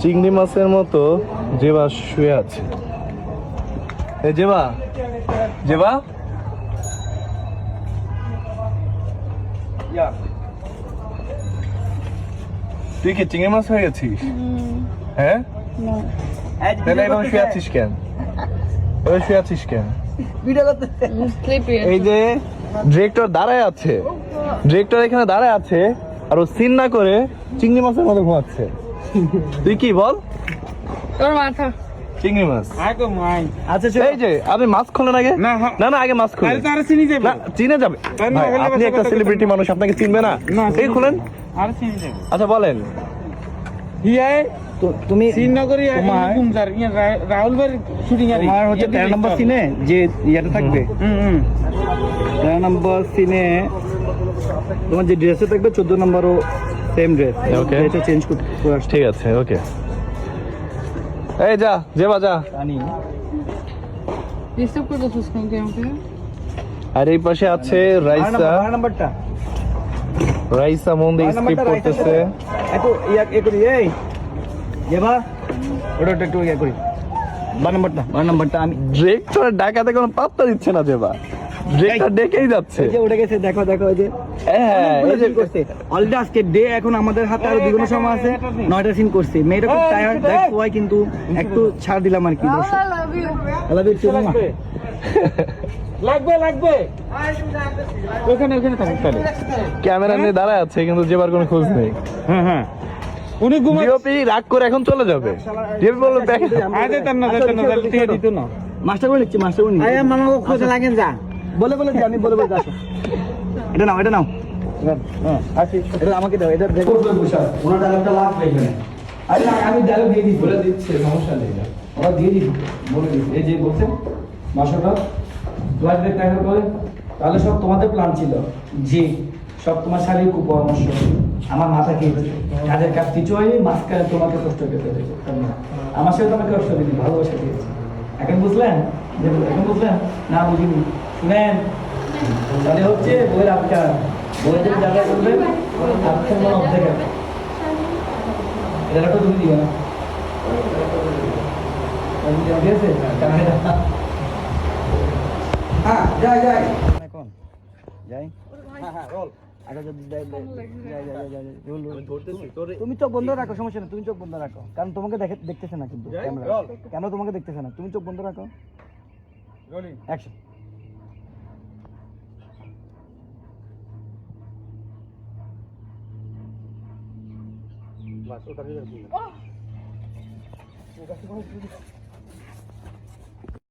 চিংড়ি মাছের মতো জেবা শুয়ে আছে। এ জেবা জেবা। তুই কি চিংড়ি মাছ হয়ে গেছিস? হ্যাঁ? তাহলে এভাবে শুয়ে আছিস কেন? এভাবে শুয়ে আছিস কেন? এই যে ডিরেক্টর দাঁড়ায় আছে। ডিরেক্টর এখানে দাঁড়ায় আছে আর ও সিন না করে চিংড়ি মাছের মতো ঘুমাচ্ছে। তুই কি বল? তোর মাথা। চিংড়ি মাছ। আগে মাই। আচ্ছা এই যে আপনি মাছ খোলেন আগে? না, হ্যাঁ। না না আগে মাছ খোলেন। তো আরে চিনি যাবে। না চিনে যাবে। ভাই, আপনি একটা সেলিব্রিটি মানুষ আপনাকে চিনবে না। এই খুলেন। আরে চিনি যাবে। আচ্ছা বলেন। হিয়ায় তুমি শ্রীনগরে তোমার- কুমজার ইয়ে রাহুল ভাইয়ের শুটিং আর তোমার হচ্ছে তেরো নম্বর সিনে যে ইয়েটা থাকবে? তেরো নম্বর সিনে তোমার যে ড্রেসে থাকবে চোদ্দ নম্বরও সেম ড্রেস Okay. এটা চেঞ্জ করতে ঠিক আছে ওকে এই যা যে ডিস্টার্ব সুস কেন আমাকে? আর এই পাশে আছে রাইসা। নাম্বারটা। রাইসা মন দিয়ে স্কিপ করতেছে। একটু ইয়া করি এই। যেবা ওটা ওটা একটু ইয়া করি। বার নাম্বারটা বার নাম্বারটা আমি ডাকাতে কোনো পাত্তা দিচ্ছে না যেবা ডিরেক্টর ডেকেই যাচ্ছে। উঠে গেছে দেখো দেখো যে অলরেডি আজকে ডে এখন আমাদের হাতে আরও দ্বিগুণ সময় আছে। নয়টা সিন করছি। মেয়েটা খুব টায়ার্ড দ্যাটস ওয়াই কিন্তু একটু ছাড় দিলাম আর কি দর্শক। আই লাভ ইউ আল্লাহ বিল লাগবে। লাগবে ওখানে ওখানে থাকুক তাহলে। ক্যামেরা নিয়ে দাঁড়ায় আছে কিন্তু যেবার কোনো খোঁজ নেই। হ্যাঁ হ্যাঁ। উনি ডিওপি রাগ করে এখন চলে যাবে। ডিওপি বলল আয় যেতাম না যেতাম না তাহলে টিকে দিত না। মাস্টার করে নিচ্ছি মাস্টার মামা খোঁজে লাগেন যা। বলে বলে আমি বলে বলে যাচ্ছি এটা নাও এটা নাও। হ্যাঁ এটা আমাকে দাও এটা দেখো। ওনার ডায়লগটা লাগবে এখানে। আরে না আমি ডায়লগ দিয়ে দিই বলে দিচ্ছে সমস্যা নেই। ওরা দিয়ে দিই বলে দিই এই যে বলছেন মাস্টারটা ফ্ল্যাশব্যাক দেখা করে তাহলে সব তোমাদের প্ল্যান ছিল। জি সব তোমার শারীরিক কুপরামর্শ আমার মাথা খেয়েছে কাজের কাজ কিছু হয়নি মাঝখানে তোমাকে কষ্ট পেতে হয়েছে। আমার সাথে তোমাকে কষ্ট দিদি ভালোবাসা দিয়েছে। এখন বুঝলেন? এখন বুঝলেন? না বুঝিনি। শুনেন তাহলে হচ্ছে বইয়ের আবকার। বইয়ের যে জায়গা করবেন আবকার মনে অর্ধেক এটা তো তুমি দিও না ঠিক আছে? হ্যাঁ যাই যাই। এখন যাই। হ্যাঁ হ্যাঁ রোল আচ্ছা যদি যাই যাই যাই যাই যাই রোল রোল তুমি চোখ বন্ধ রাখো সমস্যা নেই তুমি চোখ বন্ধ রাখো। কারণ তোমাকে দেখে দেখতেছে না কিন্তু ক্যামেরা। কেন তোমাকে দেখতেছে না? তুমি চোখ বন্ধ রাখো। অ্যাকশন বাস ওটা দিয়ে ওটা